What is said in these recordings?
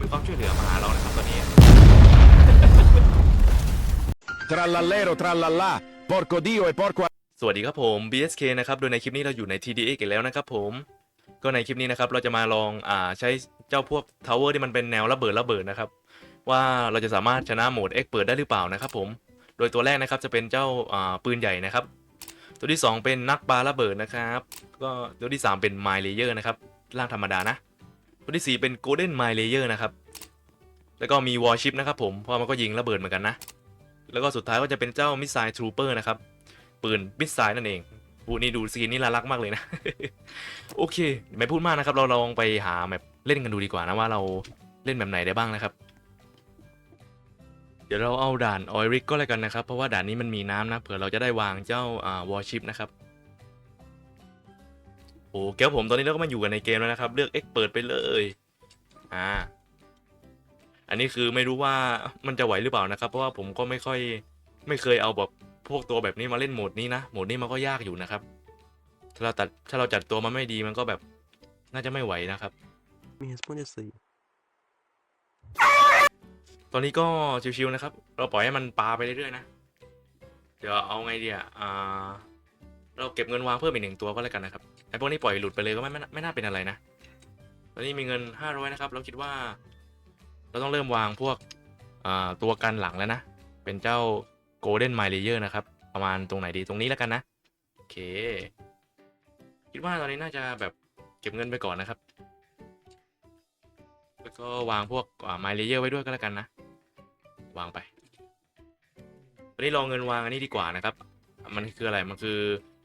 มีความช่วยเหลือมาหาเรานะครับตอนนี้ Trallallero trallallà, porco Dio e porco สวัสดีครับผม BSK นะครับ โดยในคลิปนี้เราอยู่ใน TDX กันแล้วนะครับผม ก็ในคลิปนี้นะครับเราจะมาลองอ่าใช้เจ้าพวกทาวเวอร์ที่มันเป็นแนวระเบิดระเบิดนะครับ ว่าเราจะสามารถชนะโหมด X เปิดได้หรือเปล่านะครับผม โดยตัวแรกนะครับจะเป็นเจ้าอ่าปืนใหญ่นะครับ ตัวที่ 2 เป็นนักปาระเบิดนะครับ ก็ตัวที่ 3 เป็นไมเลเยอร์นะครับร่างธรรมดานะ ตัวที่ 4 เป็นโกลเด้นไมเลเยอร์นะครับ แล้วก็มีวอ r ชิปนะครับผม เพราะมันก็ยิงระเบิดเหมือนกันนะ แล้วก็สุดท้ายก็จะเป็นเจ้ามิสไซล์ทรูเปอร์นะครับ ปืนมิสไซล์นั่นเองพูนี่ดูสกินนี่น่ารักมากเลยนะ โอเค ไม่พูดมากนะครับ เราลองไปหาแบบเล่นกันดูดีกว่านะว่าเราเล่นแบบไหนได้บ้างนะครับ เดี๋ยวเราเอาด่านออยริกก็แล้วกันนะครับ เพราะว่าด่านนี้มันมีน้ำนะ เผื่อเราจะได้วางเจ้าอ่าวอชิปนะครับ โอ้แก้วผมตอนนี้เราก็มาอยู่กันในเกมแล้วนะครับ เลือก X เปิดไปเลย อ่า อันนี้คือไม่รู้ว่ามันจะไหวหรือเปล่านะครับ เพราะว่าผมก็ไม่ค่อยไม่เคยเอาแบบพวกตัวแบบนี้มาเล่นโหมดนี้นะโหมดนี้มันก็ยากอยู่นะครับ ถ้าเราตัดถ้าเราจัดตัวมาไม่ดีมันก็แบบน่าจะไม่ไหวนะครับ Me responde assim. ตอนนี้ก็ชิวๆนะครับ เราปล่อยให้มันปาไปเรื่อยๆนะ เดี๋ยวเอาไงดีอะอ่า เราเก็บเงินวางเพิ่มอีกหนึ่งตัวก็แล้วกันนะครับไอ้พวกนี้ปล่อยหลุดไปเลยก็ไม่ไม่ไม่น่าเป็นอะไรนะ ตอนนี้มีเงิน 500 นะครับ เราคิดว่า เราต้องเริ่มวางพวกตัวกันหลังแล้วนะ เป็นเจ้า Golden m i l e y e r นะครับ ประมาณตรงไหนดีตรงนี้แล้วกันนะ โอเค คิดว่าตอนนี้น่าจะแบบเก็บเงินไปก่อนนะครับ แล้วก็วางพวกไมเลเยอร์ไว้ด้วยก็แล้วกันนะ วางไปวันนี้ลองเงินวางอันนี้ดีกว่านะครับ มันคืออะไร มันคือ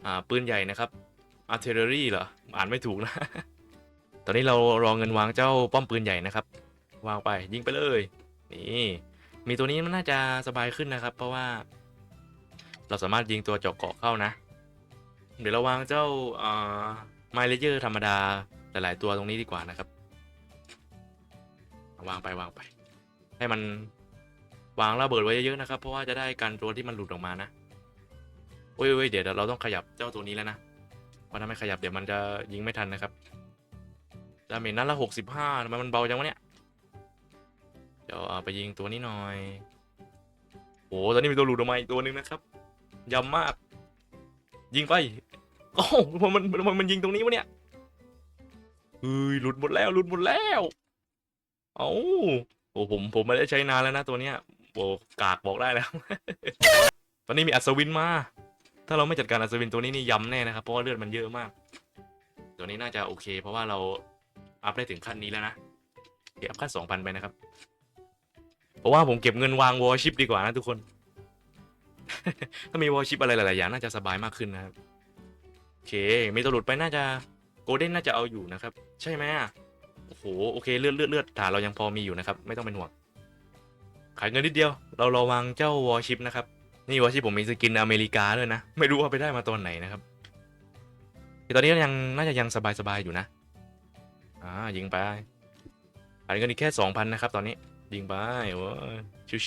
อ่าปืนใหญ่นะครับ artillery เหรอ อ่านไม่ถูกนะ ตอนนี้เรารองเงินวางเจ้าป้อมปืนใหญ่นะครับ วางไปยิงไปเลย นี่มีตัวนี้มันน่าจะสบายขึ้นนะครับ เพราะว่า เราสามารถยิงตัวเจาะเกาะเข้านะ เดี๋ยวเราวางเจ้าไมเลเยอร์ธรรมดาหลายๆตัวตรงนี้ดีกว่านะครับ วางไปวางไป ให้มันวางระเบิดไว้เยอะๆนะครับ เพราะว่าจะได้กันตัวที่มันหลุดออกมานะ โอ้ยโอ้ยเดี๋ยวเดี๋ยวเราต้องขยับเจ้าตัวนี้แล้วนะเพราะถ้าไม่ขยับเดี๋ยวมันจะยิงไม่ทันนะครับดาเมจนัดละหกสิบห้าทำไมมันเบาจังวะเนี่ยเดี๋ยวเอาไปยิงตัวนี้หน่อยโอ้ตอนนี้มีตัวหลุดออกมาอีกตัวหนึ่งนะครับยำมาก ยิงไปโอ้โหมันมันมันมันยิงตรงนี้วะเนี่ยเฮ้ยหลุดหมดแล้วหลุดหมดแล้วเอาโอ้ผมผมไม่ได้ใช้นานแล้วนะตัวเนี้ยโอ้กากบอกได้แล้ว ตอนนี้มีอัศวินมา ถ้าเราไม่จัดการอัศวินตัวนี้นี่ย้ำแน่นะครับ เพราะว่าเลือดมันเยอะมาก ตัวนี้น่าจะโอเค เพราะว่าเราอัพได้ถึงขั้นนี้แล้วนะเดี๋ยวอัพขั้นสองพันไปนะครับ เพราะว่าผมเก็บเงินวางวอลชิปดีกว่านะทุกคน ถ้ามีวอลชิปอะไรหลายๆอย่างน่าจะสบายมากขึ้นนะครับ โอเค มีตัวหลุดไปน่าจะโกลเด้นน่าจะเอาอยู่นะครับ ใช่ไหมอะโอ้โห โอเค เลือดเลือดเลือดฐานเรายังพอมีอยู่นะครับ ไม่ต้องเป็นห่วง ขายเงินนิดเดียว เราเราวางเจ้าวอชิปนะครับ นี่วอชิปผมมีสกินอเมริกาด้วยนะ ไม่รู้ว่าไปได้มาตอนไหนนะครับแต่ตอนนี้ยังน่าจะยังสบายๆอยู่นะอ่ายิงไปขายเงินอีกแค่สองพันนะครับตอนนี้ยิงไปโอ้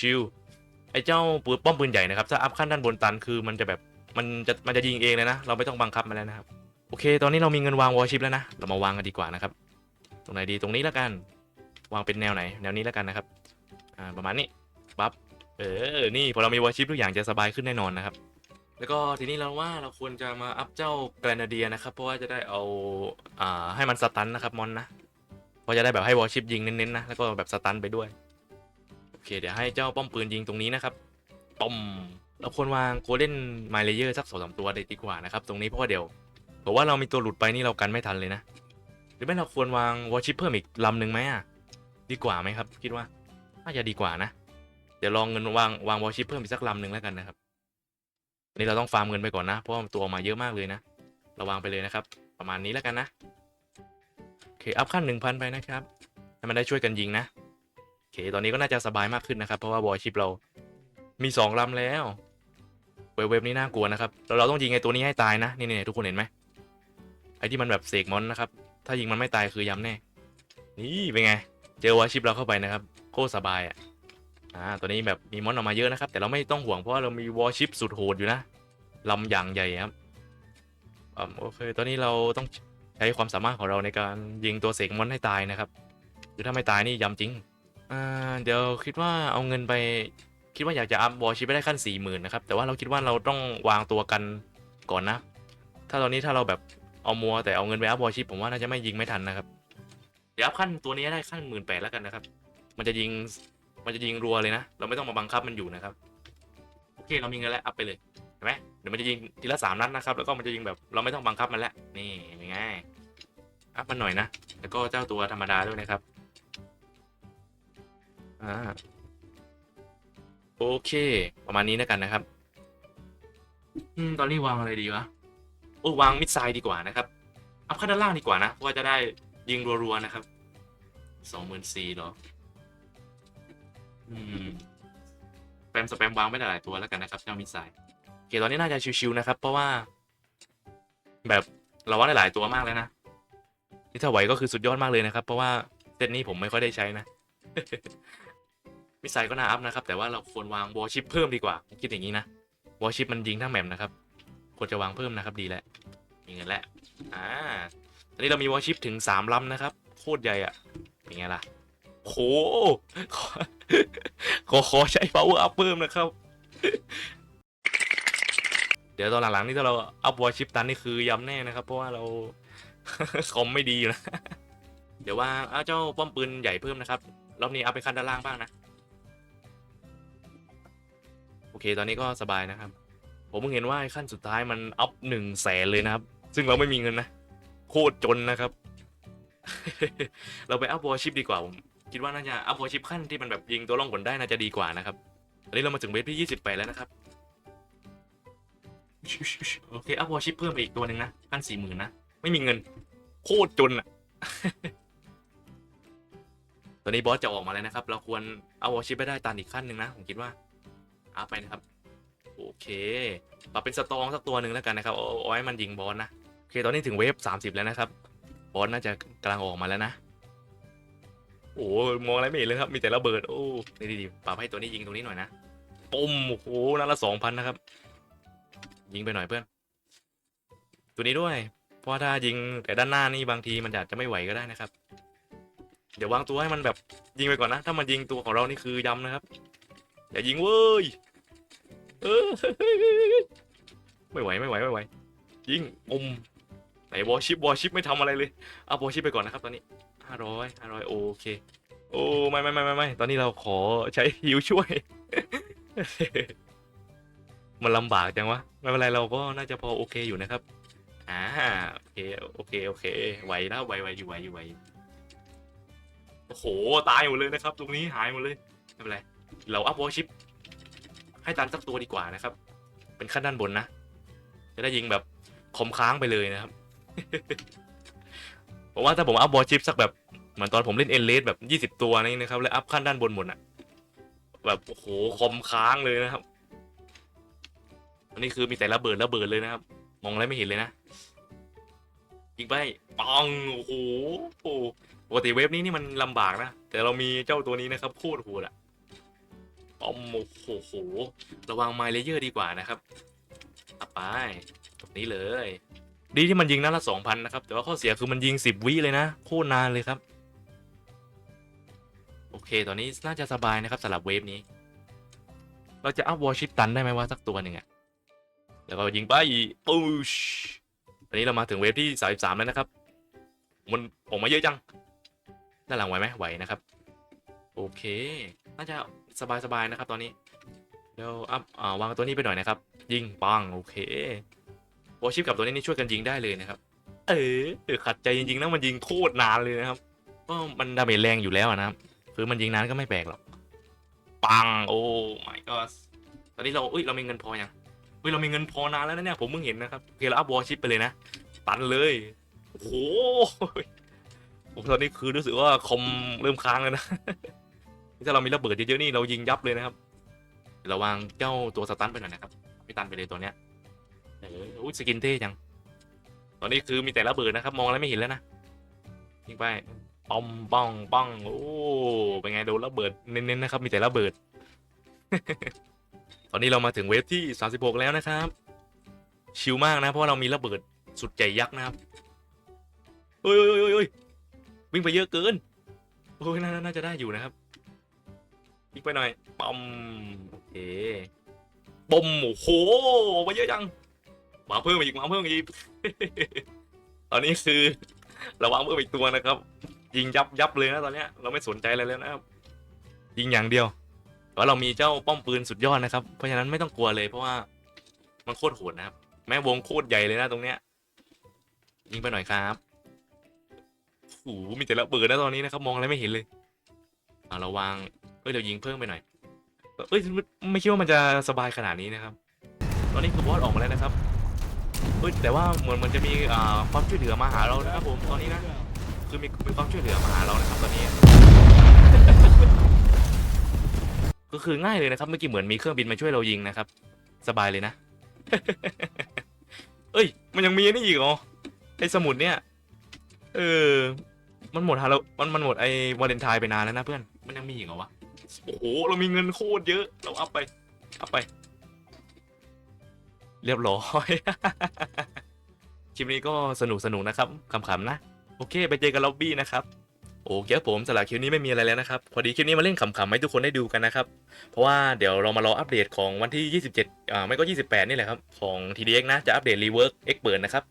ชิวๆไอ้เจ้าปืนป้อมปืนใหญ่นะครับถ้าอัพขั้นด้านบนตันคือมันจะแบบมันจะมันจะยิงเองเลยนะ เราไม่ต้องบังคับมันแล้วนะครับโอเค ตอนนี้เรามีเงินวางวอชิปแล้วนะ เรามาวางกันดีกว่านะครับ ตรงไหนดีตรงนี้แล้วกัน วางเป็นแนวไหน แนวนี้แล้วกันนะครับ อ่า ประมาณนี้ ปั๊บ เออ นี่พอเรามีวอชิปทุกอย่างจะสบายขึ้นแน่นอนนะครับ แล้วก็ทีนี้เราว่าเราควรจะมาอัพเจ้าแกรนาเดียนะครับ เพราะว่าจะได้เอาอ่าให้มันสตันนะครับมอนนะเพราะจะได้แบบให้วอชิปยิงเน้นๆนะแล้วก็แบบสตันไปด้วยโอเค เดี๋ยวให้เจ้าป้อมปืนยิงตรงนี้นะครับป้อมเราควรวางโกลเด้นไมเลเยอร์สักสองสามตัวเลยดีกว่านะครับ ตรงนี้เพราะว่าเดี๋ยวเพราว่าเรามีตัวหลุดไปนี่เรากันไม่ทันเลยนะหรือไม่เราควรวางวอชิปเพิ่มอีกลำหนึ่งไหมอะดีกว่าไหมครับ คิดว่าน่าจะดีกว่านะ เดี๋ยวลองเงินวางวางวอชิปเพิ่มอีกสักลำหนึ่งแล้วกันนะครับอันนี้เราต้องฟาร์มเงินไปก่อนนะ เพราะว่าตัวออกมาเยอะมากเลยนะเราวางไปเลยนะครับ ประมาณนี้แล้วกันนะโอเคอัพขั้นหนึ่งพันไปนะครับให้มันได้ช่วยกันยิงนะโอเคตอนนี้ก็น่าจะสบายมากขึ้นนะครับ เพราะว่าวอชิปเรามีสองลำแล้วเว็บเว็บนี้น่ากลัวนะครับแล้วเราต้องยิงไอ้ตัวนี้ให้ตายนะนี่ๆทุกคนเห็นไหมไอ้ที่มันแบบเสกมอนนะครับ ถ้ายิงมันไม่ตายคือยำแน่ นี่เป็นไง เจอวอชิปเราเข้าไปนะครับ โคตรสบายอะ อ่าตัวนี้แบบมีมอนออกมาเยอะนะครับ แต่เราไม่ต้องห่วงเพราะว่าเรามีวอชิปสุดโหดอยู่นะลำอย่างใหญ่ครับอ่าโอเคตอนนี้เราต้องใช้ความสามารถของเราในการยิงตัวเสกมอนให้ตายนะครับคือถ้าไม่ตายนี่ยำจริงอ่าเดี๋ยวคิดว่าเอาเงินไปคิดว่าอยากจะอัพวอลชิปไปได้ขั้นสี่หมื่นนะครับแต่ว่าเราคิดว่าเราต้องวางตัวกันก่อนนะ ถ้าตอนนี้ถ้าเราแบบเอามัวแต่เอาเงินไปอัพวอลชิปผมว่าน่าจะไม่ยิงไม่ทันนะครับเดี๋ยวอัพขั้นตัวนี้ได้ขั้นหมื่นแปดแล้วกันนะครับ มันจะยิง มันจะยิงรัวเลยนะ เราไม่ต้องมาบังคับมันอยู่นะครับ โอเค เรามีเงินแล้ว อัพไปเลยเห็นไหมเดี๋ยวมันจะยิงทีละสามนัดนะครับ แล้วก็มันจะยิงแบบเราไม่ต้องบังคับมันแล้ว นี่เป็นไงอัพมันหน่อยนะ แล้วก็เจ้าตัวธรรมดาด้วยนะครับอ่าโอเค ประมาณนี้แล้วกันนะครับ อืม ตอนนี้วางอะไรดีวะ โอ้วางมิดไซด์ดีกว่านะครับ อัพขั้นด้านล่างดีกว่านะ เพราะว่าจะได้ยิงรัวๆนะครับ สองหมื่นสี่หรอ อืมแปมสแปมวางไม่ได้หลายตัวแล้วกันนะครับเจ้ามิดไซด์โอเคตอนนี้น่าจะชิวๆนะครับ เพราะว่า แบบเราว่าได้หลายตัวมากแล้วนะนี่ถ้าไหวก็คือสุดยอดมากเลยนะครับ เพราะว่าเซตนี้ผมไม่ค่อยได้ใช้นะมิสไซล์ก็น่าอัพนะครับ แต่ว่าเราควรวางวอชิปเพิ่มดีกว่า คิดอย่างนี้นะวอชิปมันยิงทั้งแมปนะครับควรจะวางเพิ่มนะครับดีแล้วมีเงินแล้วอ่าตอนนี้เรามีวอชิปถึงสามลำนะครับ โคตรใหญ่อะเป็นไงล่ะ โหขอขอขอใช้ power up เพิ่มนะครับ เดี๋ยวตอนหลังๆนี่ถ้าเราอัพวอลชิปตันนี่คือย้ำแน่นะครับ เพราะว่าเรา คอมไม่ดีอยู่นะเดี๋ยวว่าเอาเจ้าป้อมปืนใหญ่เพิ่มนะครับรอบนี้เอาไปขั้นด้านล่างบ้างนะ โอเคตอนนี้ก็สบายนะครับ ผมเพิ่งเห็นว่าขั้นสุดท้ายมันอัพหนึ่งแสนเลยนะครับ ซึ่งเราไม่มีเงินนะ โคตรจนนะครับ เราไปอัพวอลชิปดีกว่าผม คิดว่าน่าจะอัพวอชิปขั้นที่มันแบบยิงตัวล่องหนได้น่าจะดีกว่านะครับตอนนี้เรามาถึงเวฟที่28แล้วนะครับ โอเคอัพวอชิปเพิ่มไปอีกตัวหนึ่งนะขั้นสี่หมื่นนะ ไม่มีเงิน โคตรจนอะตอนนี้บอสจะออกมาแล้วนะครับ เราควรเอาวอชิปไปได้ตันอีกขั้นหนึ่งนะ ผมคิดว่าอัพไปนะครับ โอเคปรับเป็นสตองสักตัวหนึ่งแล้วกันนะครับเอาเอาไว้มันยิงบอสนะ โอเค ตอนนี้ถึงเวฟสามสิบแล้วนะครับ บอสน่าจะกำลังออกมาแล้วนะ โอ้มองอะไรไม่เห็นเลยครับ มีแต่ระเบิด โอ้นี่ดีๆปรับให้ตัวนี้ยิงตรงนี้หน่อยนะปุ้มโอ้โหนัดละสองพันนะครับ ยิงไปหน่อยเพื่อน ตัวนี้ด้วย เพราะถ้ายิงแต่ด้านหน้านี่บางทีมันอาจจะไม่ไหวก็ได้นะครับ เดี๋ยววางตัวให้มันแบบยิงไปก่อนนะ ถ้ามันยิงตัวของเรานี่คือยำนะครับ อย่ายิงเว้ย เออ ไม่ไหวไม่ไหวไม่ไหว ยิงอมไหนวอชิปวอชิปไม่ทำอะไรเลย เอาวอชิปไปก่อนนะครับตอนนี้ ห้าร้อยห้าร้อยโอเค โอ้ไม่ไม่ไม่ไม่ไม่ตอนนี้เราขอใช้ฮิวช่วย มันลำบากจังวะ ไม่เป็นไรเราก็น่าจะพอโอเคอยู่นะครับ อ่าโอเคโอเคโอเคไหวนะไหวไหวอยู่ไหวอยู่ไหวโอ้โหตายหมดเลยนะครับ ตรงนี้หายหมดเลยไม่เป็นไรเราอัพวอลชิปให้ตันสักตัวดีกว่านะครับ เป็นขั้นด้านบนนะ จะได้ยิงแบบคมค้างไปเลยนะครับ ผมว่าถ้าผมอัพวอลชิปสักแบบ เหมือนตอนผมเล่นเอนเลสแบบยี่สิบตัวนี่นะครับ แล้วอัพขั้นด้านบนหมดอะแบบโอ้โหคมค้างเลยนะครับ อันนี้คือมีแต่ระเบิดระเบิดเลยนะครับ มองอะไรไม่เห็นเลยนะยิงไปปังโอ้โหปกติเวฟนี้นี่มันลำบากนะ แต่เรามีเจ้าตัวนี้นะครับโคตรโหดอะปอมโอ้โห ระวังไมล์เลเยอร์ดีกว่านะครับเอาไปตรงนี้เลย ดีที่มันยิงนัดละสองพันนะครับ แต่ว่าข้อเสียคือมันยิงสิบวิเลยนะ โคตรนานเลยครับ เคตอนนี้น่าจะสบายนะครับสำหรับเวฟนี้ เราจะอัพวอลชิปตันได้ไหมว่าสักตัวหนึ่งอะแล้วก็ยิงไปปูชตอนนี้เรามาถึงเวฟที่33แล้วนะครับ มันออกมาเยอะจัง ด้านหลังไหวไหมไหวนะครับ โอเค น่าจะสบายๆนะครับตอนนี้เดี๋ยวอัพอ่าวางตัวนี้ไปหน่อยนะครับ ยิงปังโอเควอชิปกับตัวนี้นี่ช่วยกันยิงได้เลยนะครับ เออขัดใจจริงๆนะมันยิงโคตรนานเลยนะครับ ก็มันดาเมจแรงอยู่แล้วนะครับ คือมันยิงนานก็ไม่แปลกหรอก ปัง โอ้ my god ตอนนี้เราอุ้ยเรามีเงินพอยังเฮ้ยเรามีเงินพอนานแล้วนะเนี่ย ผมเพิ่งเห็นนะครับโอเคเราอัพวอลชิปไปเลยนะ ตันเลย โอ้โหผมตอนนี้คือรู้สึกว่าคอมเริ่มค้างแล้วนะ ถ้าเรามีระเบิดเยอะๆนี่เรายิงยับเลยนะครับเราวางเจ้าตัวสตันไปหน่อยนะครับไม่ตันไปเลยตัวเนี้ยเอออุ้ยสกินเท่จัง ตอนนี้คือมีแต่ระเบิดนะครับ มองอะไรไม่เห็นแล้วนะยิงไป ปอมป้องป้องโอ้เป็นไงโดนระเบิดเน้นๆนะครับมีแต่ระเบิด ตอนนี้เรามาถึงเวฟที่ 36 แล้วนะครับ ชิลมากนะ เพราะว่าเรามีระเบิดสุดใหญ่ยักษ์นะครับเฮ้ยเฮ้ยเฮ้ยเฮ้ยวิ่งไปเยอะเกินโอ้ยน่าน่าจะได้อยู่นะครับอีกไปหน่อยปั๊มโอเคปมโอ้โหมาเยอะจังมาเพิ่มอีกมาเพิ่มอีกตอนนี้คือระวังเพิ่มอีกตัวนะครับ ยิงยับยับเลยนะตอนเนี้ยเราไม่สนใจอะไรเลยนะครับยิงอย่างเดียวเพราะเรามีเจ้าป้อมปืนสุดยอดนะครับ เพราะฉะนั้นไม่ต้องกลัวเลยเพราะว่ามันโคตรโหดนะครับ แม้วงโคตรใหญ่เลยนะตรงเนี้ยยิงไปหน่อยครับโอ้โหมีแต่ละเบิดนะตอนนี้นะครับ มองอะไรไม่เห็นเลยอ่าเราวางเอ้ยเดี๋ยวยิงเพิ่มไปหน่อยเอ้ยไม่คิดว่ามันจะสบายขนาดนี้นะครับ ตอนนี้คือบอสออกมาแล้วนะครับเอ้ยแต่ว่าเหมือนมันจะมีอ่าความช่วยเหลือมาหาเรานะครับผมตอนนี้นะ คือมีมีความช่วยเหลือมาหาเรานะครับตอนนี้ ก็คือง่ายเลยนะครับเมื่อกี้เหมือนมีเครื่องบินมาช่วยเรายิงนะครับ สบายเลยนะ เอ้ย มันยังมีนี่อีกเหรอไอสมุดเนี่ย เออ มันหมดฮาโลมันมันหมดไอวาเลนไทน์ไปนานแล้วนะเพื่อน มันยังมีอีกเหรอวะ โอ้โห เรามีเงินโคตรเยอะ เราอัพไป อัพไป เรียบร้อย คลิปนี้ก็สนุกสนุกนะครับขำๆนะ โอเค ไปเจอกันล็อบบี้นะครับโอเคครับผมสำหรับคลิปนี้ไม่มีอะไรแล้วนะครับพอดีคลิปนี้มาเล่นขำๆให้ทุกคนได้ดูกันนะครับเพราะว่าเดี๋ยวเรามารออัปเดตของวันที่ 27อ่าไม่ก็ 28 นี่แหละครับของ TDX นะจะอัปเดต Rework X เปิดนะครับ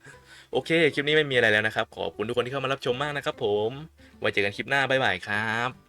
โอเคคลิปนี้ไม่มีอะไรแล้วนะครับขอบคุณทุกคนที่เข้ามารับชมมากนะครับผมไว้เจอกันคลิปหน้าบ๊ายบายครับ